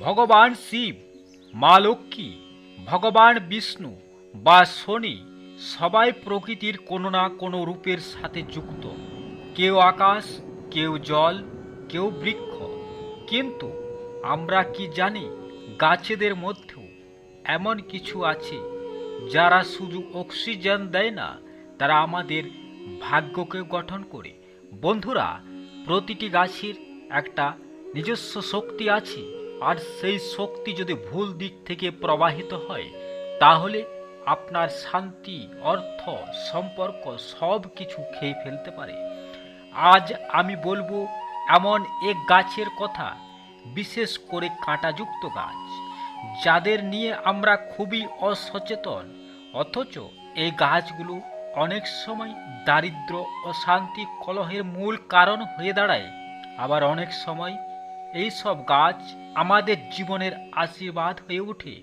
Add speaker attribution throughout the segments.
Speaker 1: ভগবান শিব, মা লক্ষ্মী, ভগবান বিষ্ণু বা শনি সবাই প্রকৃতির কোনো না কোনো রূপের সাথে যুক্ত। কেউ আকাশ, কেউ জল, কেউ বৃক্ষ। কিন্তু আমরা কি জানি গাছেদের মধ্যেও এমন কিছু আছে যারা শুধু অক্সিজেন দেয় না, তারা আমাদের ভাগ্যকে গঠন করে। বন্ধুরা, প্রতিটি গাছের একটা নিজস্ব শক্তি আছে। আর সেই শক্তি যদি ভুল দিক থেকে প্রবাহিত হয়, তাহলে আপনার শান্তি, অর্থ, সম্পর্ক সব কিছু খেয়ে ফেলতে পারে। আজ আমি বলব, এমন এক গাছের কথা, বিশেষ করে কাঁটাযুক্ত গাছ, যাদের নিয়ে আমরা খুবই অসচেতন, অথচ এই গাছগুলো অনেক সময় দারিদ্র, অশান্তি, কলহের মূল কারণ হয়ে দাঁড়ায়। আবার অনেক সময় এই সব গাছ আমাদের জীবনের আশীর্বাদ হয়ে ওঠে।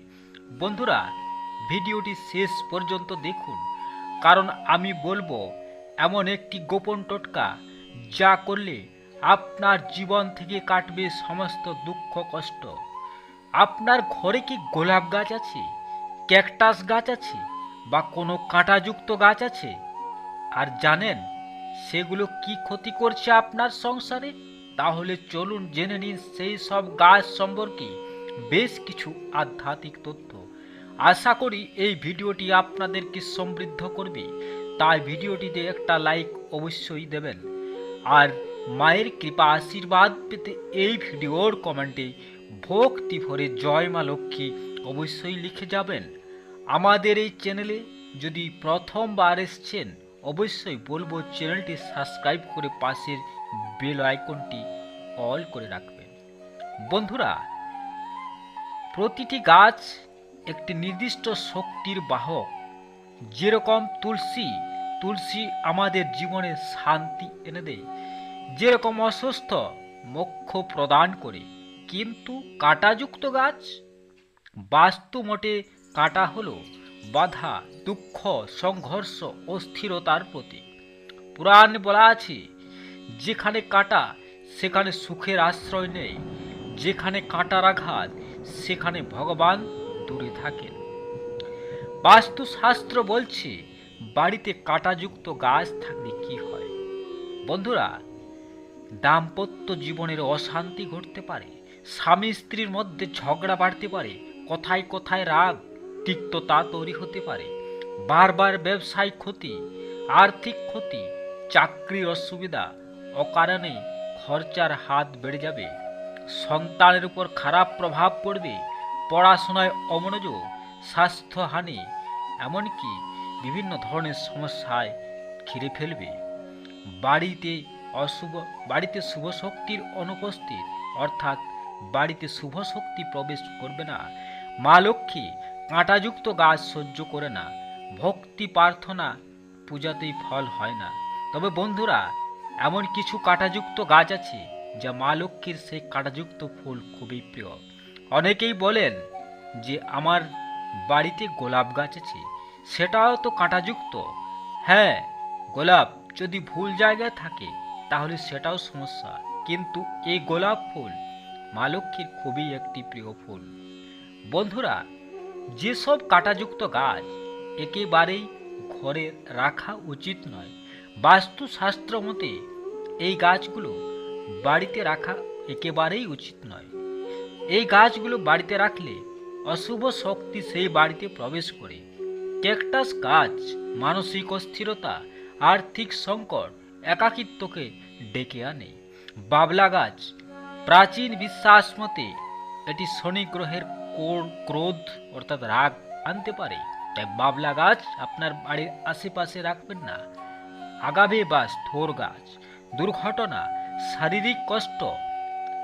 Speaker 1: বন্ধুরা, ভিডিওটি শেষ পর্যন্ত দেখুন, কারণ আমি বলব, এমন একটি গোপন টোটকা যা করলে আপনার জীবন থেকে কাটবে সমস্ত দুঃখ, কষ্ট। আপনার ঘরে কি গোলাপ গাছ আছে, ক্যাকটাস গাছ আছে, বা কোনো কাঁটাযুক্ত গাছ আছে? আর জানেন, সেগুলো কি ক্ষতি করছে আপনার সংসারে? তাহলে চলুন জেনে নিন সেই সব গাছ সম্পর্কে বেশ কিছু আধ্যাত্মিক তথ্য। আশা করি এই ভিডিওটি আপনাদেরকে সমৃদ্ধ করবে। তাই ভিডিওটিতে একটা লাইক অবশ্যই দেবেন। আর মায়ের কৃপা আশীর্বাদ পেতে এই ভিডিওর কমেন্টে ভক্তি ভরে জয় মা লক্ষ্মী অবশ্যই লিখে যাবেন। আমাদের এই চ্যানেলে যদি প্রথমবার এসছেন অবশ্যই বলব চ্যানেলটি সাবস্ক্রাইব করে পাশের বেল আইকনটি অল করে রাখবেন। বন্ধুরা, প্রতিটি গাছ একটি নির্দিষ্ট শক্তির বাহক। যেরকম তুলসী তুলসী আমাদের জীবনে শান্তি এনে দেয়। যেরকম অসুস্থ, মোক্ষ প্রদান করে। কিন্তু কাঁটাযুক্ত গাছ বাস্তু মোটে কাটা হলো। বাধা, দুঃখ, সংঘর্ষ অস্থিরতার প্রতীক। পুরাণ বলা আছে, যেখানে কাঁটা, সেখানে সুখের আশ্রয় নেই। যেখানে কাঁটার আঘাত, সেখানে ভগবান দূরে থাকেন। বাস্তুশাস্ত্র বলছে, বাড়িতে কাঁটাযুক্ত গাছ থাকলে কি হয়? বন্ধুরা, দাম্পত্য জীবনের অশান্তি ঘটতে পারে। স্বামী স্ত্রীর মধ্যে ঝগড়া বাড়তে পারে। কথায় কথায় রাগ তিক্ততা তৈরি হতে পারে। বারবার ব্যবসায়িক ক্ষতি, আর্থিক ক্ষতি, চাকরির অসুবিধা, অকারণে খরচার হাত বেড়ে যাবে। সন্তানের উপর খারাপ প্রভাব পড়বে, পড়াশোনায় অমনোযোগ, স্বাস্থ্যহানি, এমনকি বিভিন্ন ধরনের সমস্যায় ঘিরে ফেলবে। বাড়িতে অশুভ, বাড়িতে শুভ শক্তির অনুপস্থিত, অর্থাৎ বাড়িতে শুভ শক্তি প্রবেশ করবে না। মা লক্ষ্মী কাঁটাযুক্ত গাছ সহ্য করে না, ভক্তি প্রার্থনা পূজাতেই ফল হয় না। তবে বন্ধুরা, এমন কিছু কাঁটাযুক্ত গাছ আছে যা মা লক্ষ্মীর সেই কাঁটাযুক্ত ফুল খুবই প্রিয়। অনেকেই বলেন যে আমার বাড়িতে গোলাপ গাছ আছে, সেটাও তো কাঁটাযুক্ত। হ্যাঁ গোলাপ যদি ভুল জায়গায় থাকে, তাহলে সেটাও সমস্যা। কিন্তু এই গোলাপ ফুল মা লক্ষ্মীর খুবই একটি প্রিয় ফুল। বন্ধুরা যেসব কাঁটাযুক্ত গাছ একেবারেই ঘরে রাখা উচিত নয়, বাস্তুশাস্ত্র মতে এই গাছগুলো বাড়িতে রাখা একেবারেই উচিত নয়। এই গাছগুলো বাড়িতে রাখলে অশুভ শক্তি সেই বাড়িতে প্রবেশ করে। ক্যাকটাস গাছ মানসিক অস্থিরতা, আর্থিক সংকট, একাকিত্বকে ডেকে আনে। বাবলা গাছ প্রাচীন বিশ্বাস মতে এটি শনি গ্রহের ক্রোধ, অর্থাৎ রাগ আনতে পারে। তাই বাবলা গাছ আপনার বাড়ির আশেপাশে রাখবেন না। আগাভে বা স্থোর গাছ, দুর্ঘটনা, শারীরিক কষ্ট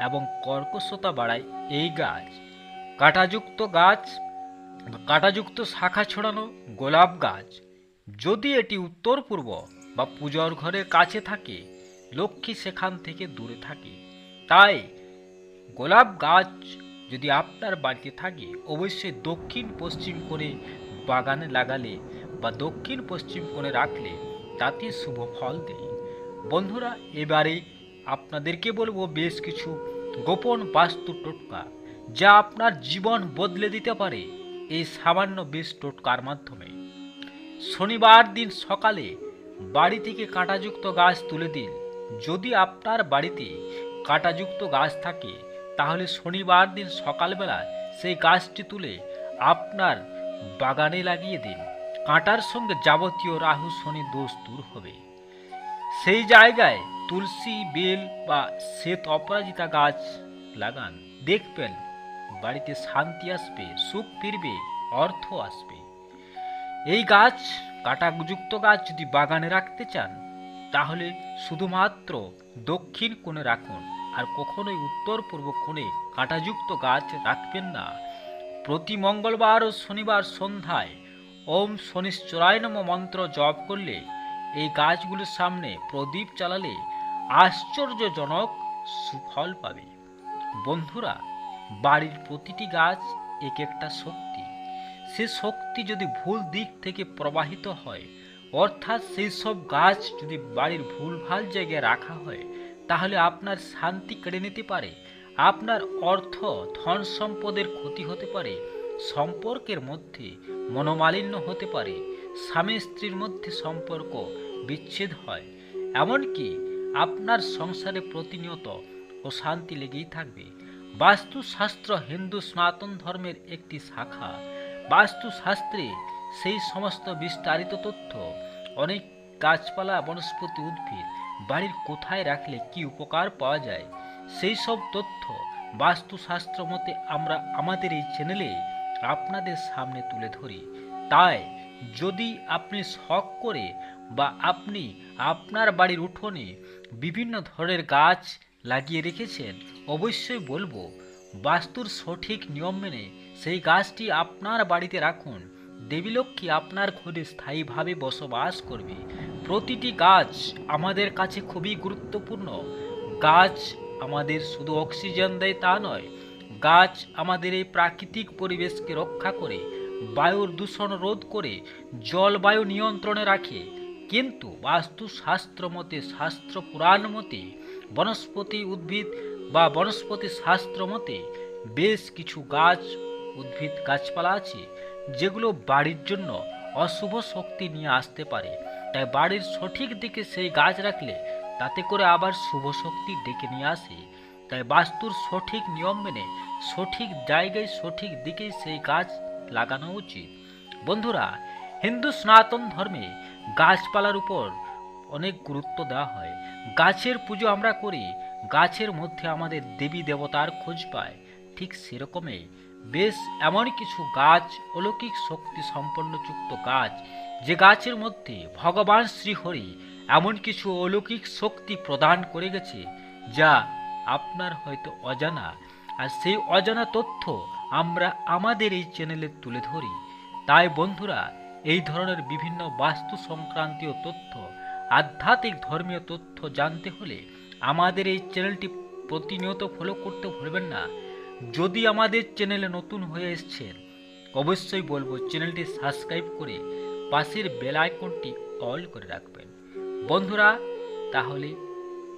Speaker 1: এবং কর্কশতা বাড়ায় এই গাছ। কাঁটাযুক্ত গাছ, কাঁটাযুক্ত শাখা ছড়ানো গোলাপ গাছ, যদি এটি উত্তর পূর্ব বা পূজার ঘরের কাছে থাকে, লক্ষ্মী সেখান থেকে দূরে থাকে। তাই গোলাপ গাছ যদি আপনার বাড়িতে থাকে, অবশ্যই দক্ষিণ পশ্চিম করে বাগানে লাগালে বা দক্ষিণ পশ্চিম করে রাখলে তাতে শুভ ফল দেয়। বন্ধুরা, এবারে আপনাদেরকে বলব বেশ কিছু গোপন বাস্তু টোটকা যা আপনার জীবন বদলে দিতে পারে এই সামান্য বেশ টোটকার মাধ্যমে। শনিবার দিন সকালে বাড়ি থেকে কাঁটাযুক্ত গাছ তুলে দিন। যদি আপনার বাড়িতে কাঁটাযুক্ত গাছ থাকে তাহলে শনিবার দিন সকালবেলা সেই গাছটি তুলে আপনার বাগানে লাগিয়ে দিন। কাঁটার সঙ্গে যাবতীয় রাহু শনি দোষ দূর হবে। সেই জায়গায় তুলসী, বেল বা শ্বেত অপরাজিতা গাছ লাগান। দেখবেন বাড়িতে শান্তি আসবে, সুখ ফিরবে, অর্থ আসবে। এই গাছ, কাঁটাযুক্ত গাছ যদি বাগানে রাখতে চান, তাহলে শুধুমাত্র দক্ষিণ কোণে রাখুন। আর কখনোই উত্তর পূর্ব কোণে কাঁটাযুক্ত গাছ রাখবেন না। প্রতি মঙ্গলবার ও শনিবার সন্ধ্যায় ওম শনিশ্চরায় নম মন্ত্র জপ করলে এই গাছগুলোর সামনে প্রদীপ চালালে আশ্চর্যজনক সুফল পাবে। বন্ধুরা, বাড়ির প্রতিটি গাছ এক একটা শক্তি। সে শক্তি যদি ভুল দিক থেকে প্রবাহিত হয়, অর্থাৎ সেই সব গাছ যদি বাড়ির ভুলভাল জায়গায় রাখা হয় তাহলে আপনার শান্তি কেড়ে নিতে পারে, আপনার অর্থ ধন সম্পদের ক্ষতি হতে পারে, সম্পর্কের মধ্যে মনোমালিন্য হতে পারে, স্বামী স্ত্রীর মধ্যে সম্পর্ক বিচ্ছেদ হয়। এমনকি আপনার সংসারে প্রতিনিয়ত অশান্তি লেগেই থাকবে। বাস্তুশাস্ত্র হিন্দু সনাতন ধর্মের একটি শাখা। বাস্তুশাস্ত্রে সেই সমস্ত বিস্তারিত তথ্য, অনেক গাছপালা, বনস্পতি, উদ্ভিদ বাড়ির কোথায় রাখলে কি উপকার পাওয়া যায়? সেই সব তথ্য বাস্তুশাস্ত্র মতে আমরা আমাদের এই চ্যানেলে আপনাদের সামনে তুলে ধরি। তাই, যদি আপনি শখ করে বা আপনি আপনার বাড়ির উঠোনে বিভিন্ন ধরনের গাছ লাগিয়ে রেখেছেন, অবশ্যই বলব, বাস্তুর সঠিক নিয়ম মেনে সেই গাছটি আপনার বাড়িতে রাখুন। দেবীলক্ষ্মী আপনার ঘরে স্থায়ীভাবে বসবাস করবে। প্রতিটি গাছ আমাদের কাছে খুবই গুরুত্বপূর্ণ। গাছ আমাদের শুধু অক্সিজেন দেয় তা নয়, গাছ আমাদের এই প্রাকৃতিক পরিবেশকে রক্ষা করে, বায়ুর দূষণ রোধ করে, জলবায়ু নিয়ন্ত্রণে রাখে। কিন্তু বাস্তুশাস্ত্র মতে, শাস্ত্র পুরাণ মতে, বনস্পতি উদ্ভিদ বা বনস্পতি শাস্ত্র মতে, বেশ কিছু গাছ, উদ্ভিদ, গাছপালা আছে। যেগুলো বাড়ির জন্য অশুভ শক্তি নিয়ে আসতে পারে। তাই বাড়ির সঠিক দিকে সেই গাছ রাখলে তাতে করে আবার শুভ শক্তি ডেকে নিয়ে আসে। তাই বাস্তুর সঠিক নিয়ম মেনে সঠিক জায়গায় সঠিক দিকেই সেই গাছ লাগানো উচিত। বন্ধুরা, হিন্দু সনাতন ধর্মে গাছপালার উপর অনেক গুরুত্ব দেওয়া হয়। গাছের পুজো আমরা করি, গাছের মধ্যে আমাদের দেবী দেবতার খোঁজ পায়। ঠিক সেরকমই বেশ এমন কিছু গাছ, অলৌকিক শক্তি সম্পন্নযুক্ত গাছ, যে গাছের মধ্যে ভগবান শ্রীহরি এমন কিছু অলৌকিক শক্তি প্রদান করে গেছে, যা আপনার হয়তো অজানা। আর সেই অজানা তথ্য আমরা আমাদের এই চ্যানেলে তুলে ধরি। তাই বন্ধুরা, এই ধরনের বিভিন্ন বাস্তু সংক্রান্তীয় তথ্য, আধ্যাত্মিক ধর্মীয় তথ্য জানতে হলে আমাদের এই চ্যানেলটি প্রতিনিয়ত ফলো করতে ভুলবেন না। যদি আমাদের চ্যানেলে নতুন হয়ে এসছেন, অবশ্যই বলব চ্যানেলটি সাবস্ক্রাইব করে পাশের বেল আইকনটি অল করে রাখবেন। বন্ধুরা, তাহলে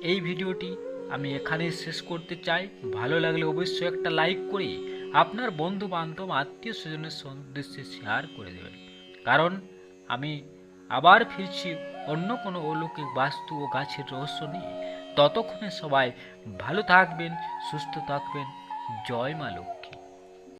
Speaker 1: এই ভিডিওটি আমি এখানেই শেষ করতে চাই। ভালো লাগলে অবশ্যই একটা লাইক করে আপনার বন্ধু বান্ধব আত্মীয় স্বজনের সদস্যে শেয়ার করে দেবেন। কারণ আমি আবার ফিরছি অন্য কোনো অলৌকিক বাস্তু ও গাছের রহস্য নিয়ে। ততক্ষণে সবাই ভালো থাকবেন, সুস্থ থাকবেন। জয় মা লক্ষ্মী